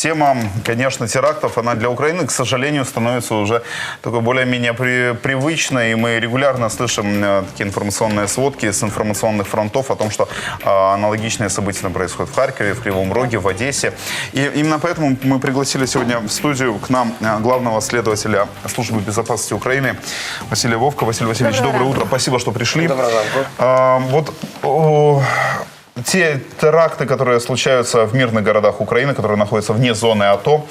Тема, конечно, терактов, она для Украины, к сожалению, становится уже такой более-менее при- привычной. И мы регулярно слышим э, такие информационные сводки с информационных фронтов о том, что э, аналогичные события происходят в Харькове, в Кривом Роге, в Одессе. И именно поэтому мы пригласили сегодня в студию к нам э, главного следователя Службы безопасности Украины Василия Вовка. Василий Васильевич, доброе ранку. утро. Спасибо, что пришли. Доброго ранку. А, вот о, те теракты, которые случаются в мирных городах Украины, которые находятся вне зоны АТО,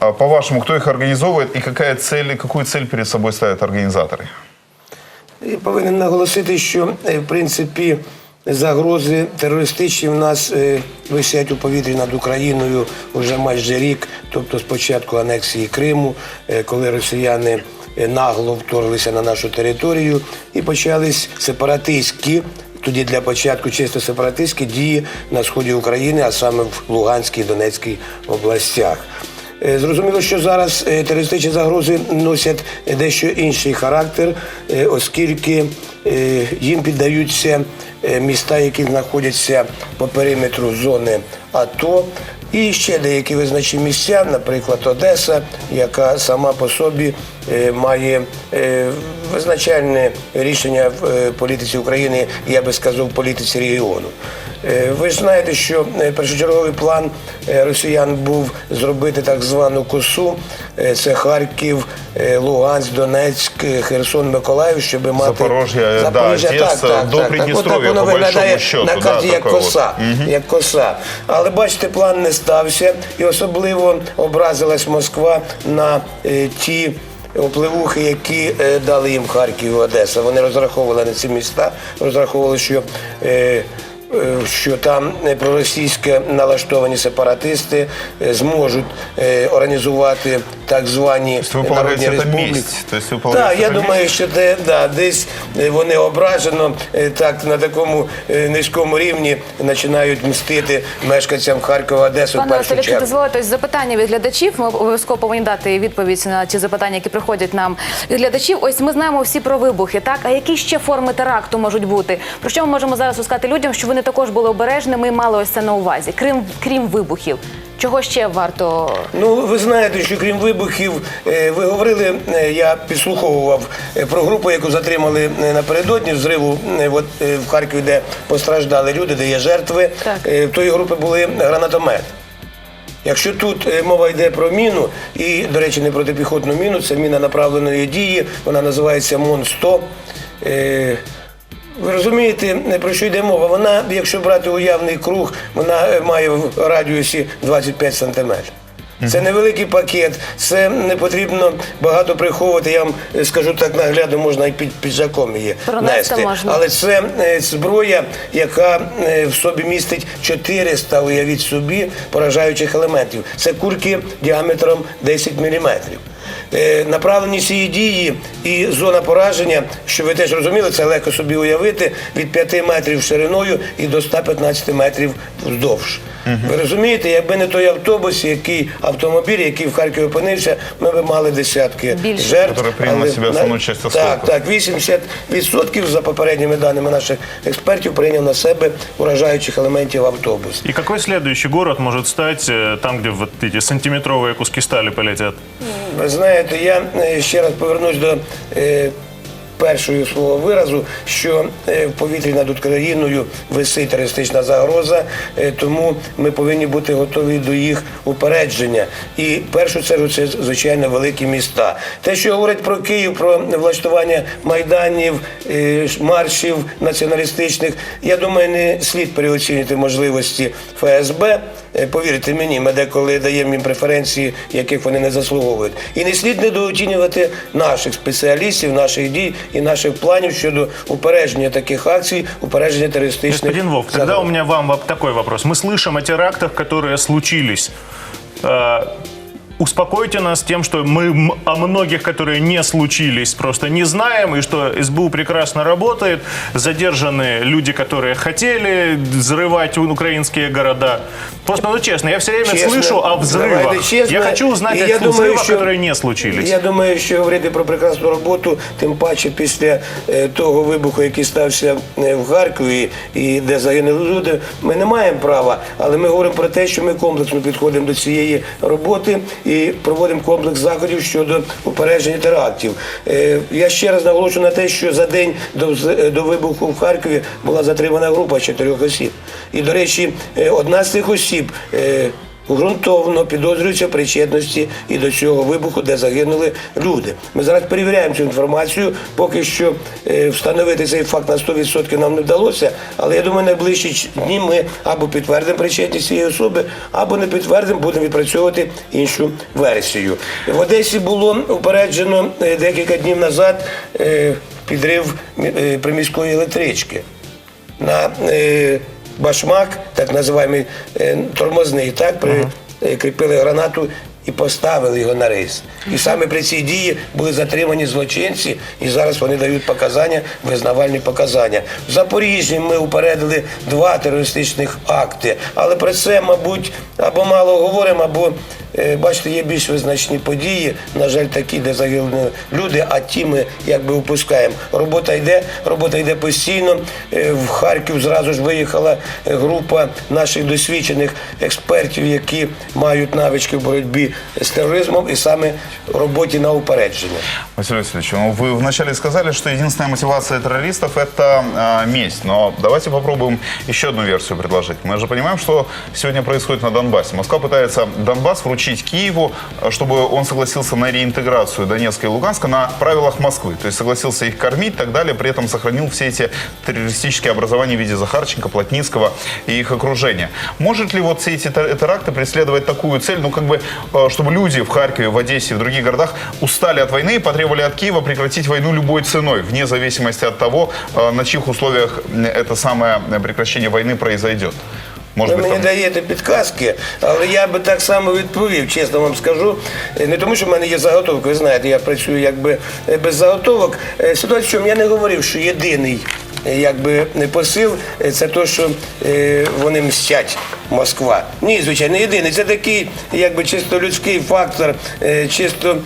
а, по-вашему, кто их организовывает и какая цель, и какую цель перед собой ставят организаторы? І повинен наголосити, що е, в принципі загрози терористичні в нас е, висять у повітрі над Україною вже майже рік, тобто з початку анексії Криму, е, коли росіяни е, нагло вторглися на нашу територію і почались сепаратистські. тоді для початку чисто сепаратистські дії на сході України, а саме в Луганській і Донецькій областях. Е, Зрозуміло, що зараз е, терористичні загрози носять дещо інший характер, е, оскільки їм піддаються міста, які знаходяться по периметру зони АТО, і ще деякі визначні місця, наприклад, Одеса, яка сама по собі е, має е, визначальне рішення в е, політиці України, я би сказав, в політиці регіону. Е, Ви ж знаєте, що е, першочерговий план е, росіян був зробити так звану косу. Це Харків, Луганськ, Донецьк, Херсон, Миколаїв, щоб мати Запорожжя, да, Одеса, до Придністров'я, Отак воно по виглядає счету, на да, карті як такой коса, як коса. Але бачите, план не стався, і особливо образилась Москва на е, ті. Опливухи, які е, дали їм Харків і Одеса. Вони розраховували на ці міста, розраховували, що, е, що там е, проросійське налаштовані сепаратисти е, зможуть е, організувати так звані Тобто ви народні республіки. Тобто Так, полагаєте, я думаю, що де, да, десь е, вони ображено е, так на такому е, низькому рівні починають мстити мешканцям Харкова, Одеси Пане Василь, дозволите запитання від глядачів, ми обов'язково повинні дати відповідь на ті запитання, які приходять нам від глядачів. Ось ми знаємо всі про вибухи, так? А які ще форми теракту можуть бути? Про що ми можемо зараз сказати людям, що вони також були обережними і мали ось це на увазі, крім, крім вибухів? Чого ще варто Ну, ви знаєте, що крім вибухів, е, ви говорили, е, я підслуховував е, про групу, яку затримали напередодні взриву от, в Харкові, де постраждали люди, де є жертви. Так. В тої групи були гранатомети. Якщо тут мова йде про міну, і, до речі, не протипіхотну міну, це міна направленої дії, вона називається МОН-100. Е, Ви розумієте, про що йде мова? Вона, якщо брати уявний круг, вона е, має в радіусі 25 сантиметрів. Це невеликий пакет, це не потрібно багато приховувати. Я вам е, скажу так наглядно, можна і під піджаком її Пронести нести. можна. Але це е, зброя, яка в собі містить 400, уявіть собі, поражаючих елементів. Це кульки діаметром 10 міліметрів. Е, Направленість її дії і зона пораження, що ви теж розуміли, це легко собі уявити, від 5 метрів шириною і до 115 метрів вздовж. Ви розумієте, якби не той автобус, який автомобіль, який в Харкові опинився, ми б мали десятки Більше. жертв. Который принял на але себя основную часть Так, осколков. так, 80% за попередніми даними наших експертів прийняв на себе уражаючих елементів автобус. И какой следующий город может стать э, там, где вот эти сантиметровые куски стали полетят? Знаєте, я е, ще раз повернусь до е, першого свого виразу, що е, в повітрі над Україною висить терористична загроза, тому ми повинні бути готові до їх упередження. І в першу чергу це звичайно великі міста. Те, що говорять про Київ, про влаштування майданів, маршів націоналістичних, я думаю, не слід переоцінювати можливості ФСБ. Е, Повірте мені, ми деколи даємо їм преференції, яких вони не заслуговують. І не слід недооцінювати наших спеціалістів, наших дій і наших планів щодо упередження таких акцій, упередження терористичних. Господин Вов, тогда загроз. у меня вам воп- такой вопрос. Мы слышим о терактах, которые случились. Э, успокойте нас тем, что мы м- о многих, которые не случились, просто не знаем, и что СБУ прекрасно работает. Задержаны люди, которые хотели взрывать у- украинские города. Просто, ну честно, я все время Чесно, слышу о взрывах. давайте чесно. Я хочу узнать І о я тех думаю, взрывах, що- которые не случились. Я думаю, що говорити про прекрасну роботу, тим паче після е, того вибуху, який стався е, в Харкові і де загинули люди, ми не маємо права, але ми говоримо про те, що ми комплексно підходимо до цієї роботи і проводимо комплекс заходів щодо упередження терактів. Е, Я ще раз наголошую на те, що за день до, до вибуху в Харкові була затримана група чотирьох осіб. І, до речі, е, одна з цих осіб. Ґрунтовно підозрюється причетності і до цього вибуху, де загинули люди. Ми зараз перевіряємо цю інформацію. Поки що е, встановити цей факт на 100% нам не вдалося. Але я думаю, найближчі дні ми або підтвердимо причетність цієї особи, або не підтвердимо, будемо відпрацьовувати іншу версію. В Одесі було упереджено е, декілька днів назад е, підрив приміської електрички на башмак, так називаємо е, тормозний, так прикріпили гранату і поставили його на рейс. І саме при цій дії були затримані злочинці, і зараз вони дають показання, визнавальні показання. В Запоріжжі ми упередили два терористичних акти, але про це, мабуть, або мало говоримо, або Е, Бачите, є більш визначні події, на жаль, такі, де загинули люди, а ті ми якби упускаємо. Робота йде, робота йде постійно. Е, В Харків зразу ж виїхала е, група наших досвідчених експертів, які мають навички в боротьбі з тероризмом і саме в роботі на упередження. Василий Васильевич, ну, вы вначале сказали, что единственная мотивация террористов – это а, месть. Но давайте попробуем еще одну версию предложить. Мы же понимаем, что сегодня происходит на Донбассе. Москва пытается Донбасс вручить Киеву, а, чтобы он согласился на реинтеграцию Донецка и Луганска на правилах Москвы. То есть согласился их кормить и так далее, при этом сохранил все эти террористические образования в виде Захарченко, Плотницкого и их окружения. Может ли вот все эти тер- теракты преследовать такую цель, ну как бы, э, чтобы люди в Харькове, в Одессе в других городах устали от войны и потребовали от Киева прекратить войну любой ценой, вне зависимости от того, э, на чьих условиях это самое э, прекращение войны произойдет? Может Ви мені там... даєте підказки, але я би так само відповів, чесно вам скажу. Е, Не тому, що в мене є заготовка, ви знаєте, я працюю якби е, без заготовок. Е, Ситуація, в чому я не говорив, що єдиний якби не посил е, це те, що е, вони мстять Москва. Ні, звичайно, єдиний. Це такий, якби чисто людський фактор, е, чисто,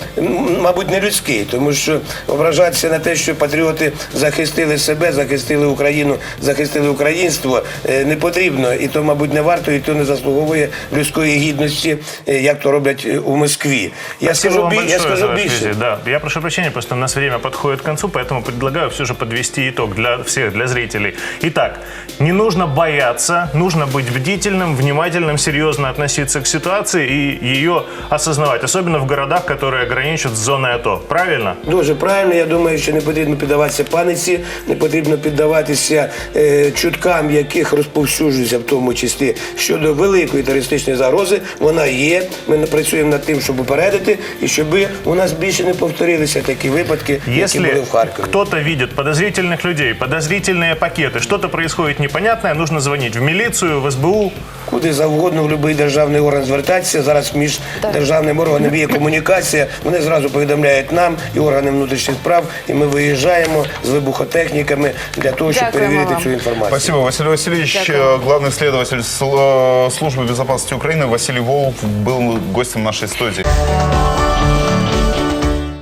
мабуть, не людський, тому що ображатися на те, що патріоти захистили себе, захистили Україну, захистили українство, е, не потрібно. І то, мабуть, не варто, і то не заслуговує людської гідності, е, як то роблять е, у Москві. Я скажу, вам бі- я скажу більше. Да, я прошу прощения, просто у нас время подходит к концу, поэтому предлагаю все же подвести итог для всех, для зрителей. Итак, не нужно бояться, нужно быть бдительным, внимательным, серьезно относиться к ситуации и ее осознавать, особенно в городах, которые граничат с зоной АТО. Правильно? Дуже правильно. Я думаю, що не потрібно піддаватися паниці, не потрібно піддаватися е, чуткам, яких розповсюджується в тому числі щодо великої терористичної загрози. Вона є. Ми не працюємо над тим, щоб попередити, і щоб у нас більше не повторилися такі випадки, які були Если в Харкові. кто-то видит подозрительных людей, подозрительные пакеты, что-то происходит непонятное, нужно звонить в милицию, в СБУ. Куди завгодно в будь-який державний орган звертатися. Зараз між державними органами є комунікація. Вони зразу повідомляють нам і органи внутрішніх справ, і ми виїжджаємо з вибухотехніками для того, щоб Дякуємо перевірити вам. цю інформацію. Спасибо, Василий Васильевич, Дякую. э, главный следователь сл- э, службы безопасности Украины Василий Волк был гостем нашей студии.